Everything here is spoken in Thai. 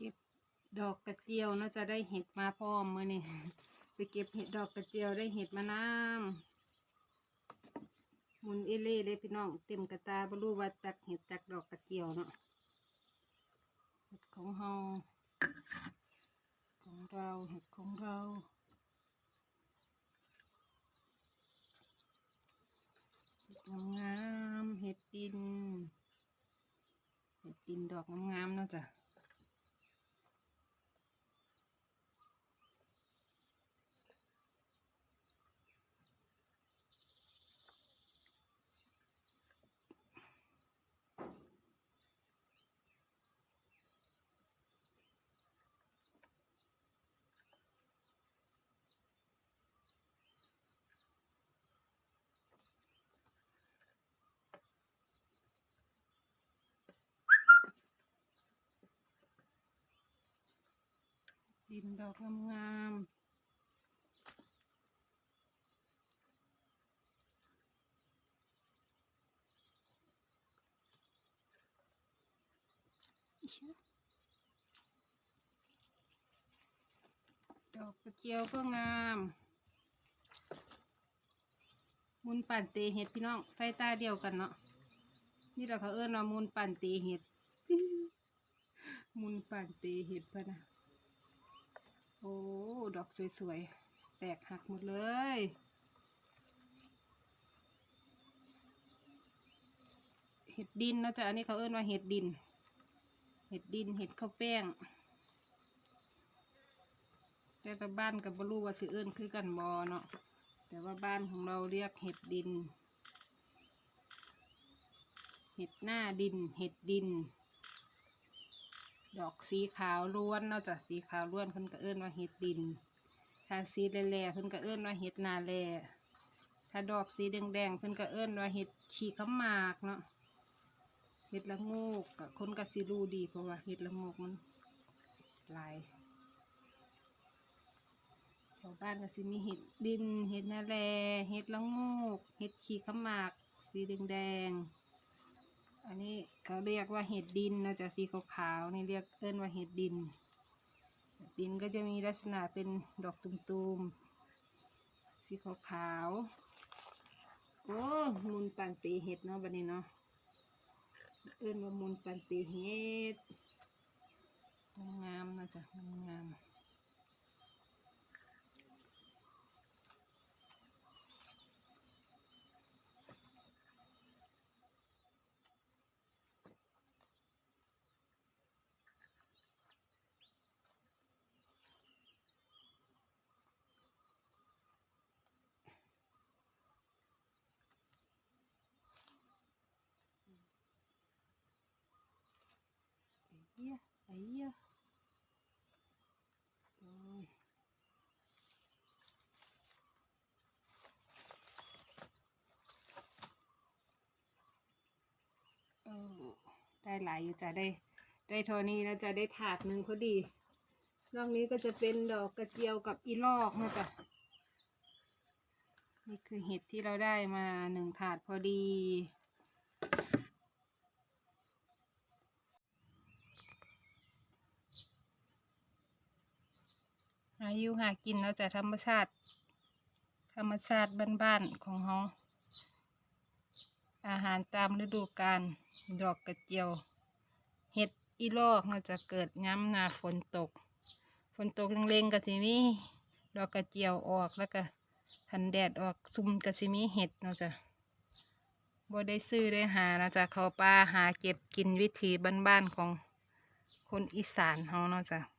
เก็บดอกกระเจียวน่าจะได้เห็ดมาพร้อมมือนี่ไปเก็บเห็ดดอกกระเจียวได้เห็ดมาน้ำมุนเอเล่เลยพี่น้องเต็มกระตาบรู้ว่าตักเห็ดตักดอกกระเจียวเนาะเห็ดของเฮาของเราเห็ดของเราเห็ดงามๆเห็ดดินเห็ดดินดอกงามๆเนาะจ้ะ ดินดอกงามดอกกระเจียวก็งามมุนปั่นเตเห็ดพี่น้องไฟตาเดียวกันเนาะ นี่เราเขาเอิ้นว่ามุนปั่นเตเห็ดมุนปั่นเตเห็ดพะนะ โอ้ ดอกสวยๆ แตกหักหมดเลย เห็ดดินนะจ๊ะ อันนี้เขาเอิ้นว่าเห็ดดิน เห็ดดิน เห็ดข้าวแป้ง แต่ละบ้านกับบรู้ว่าสิเอิ้นคือกันบอเนาะ แต่ว่าบ้านของเราเรียกเห็ดดิน เห็ดหน้าดิน เห็ดดิน ดอกสีขาวล้วนนาะจ้ะสีขาวล้วนเพิ่นก็เอิ้นว่าเห็ดดิน ถ้าสีแหล่ๆเพิ่นก็เอิ้นว่าเห็ดนาแลถ้าดอกสีแดงๆเพิ่นก็เอิ้นว่าเห็ดชีขมากเนาะเห็ดละงกก็คนก็สิรู้ดีเพราะว่าเห็ดละโงกมันหลายแถวบ้านก็สิมีเห็ดดิน เห็ดนาแลเห็ดละโงกเห็ดชีขมาก สีแดงๆ อันนี้เขาเรียกว่าเห็ดดินนะจ๊ะสีขาวๆนี่เรียกเอิ้นว่าเห็ดดิน ดินก็จะมีลักษณะเป็นดอกตุ่มๆสีขาวๆโอ้มูลปันปีเห็ดเนาะบัดนี้เนาะเอิ้นว่ามูลปันปีเห็ดงามนะจ๊ะงาม ๆไอ้เหี้ยไอ้เหี้ยโอ้ยเออได้หลายอยู่จ้ะได้ ได้ทอนี้แล้วจะได้ถาดหนึ่งพอดี นอกนี้ก็จะเป็นดอกกระเจียวกับอีลอกนะจ๊ะนี่คือเห็ดที่เราได้มาหนึ่งถาดพอดี หาอยู่หากินแล้วจากธรรมชาติ ธรรมชาติบ้านๆของเราอาหารตามฤดูกาลดอกกระเจียว เห็ดอีลอกมันจะเกิดย้ำหนาฝนตก ฝนตกเร่งๆก็สิมีดอกกระเจียวออกแล้วก็ทันแดดออกซุ่มก็สิมีเห็ดเนาจะบ่ได้ซื้อได้หานะจ๊ะเขาป่าหาเก็บกินวิถีบ้านๆของคนอีสานเฮาเนาะจ้ะ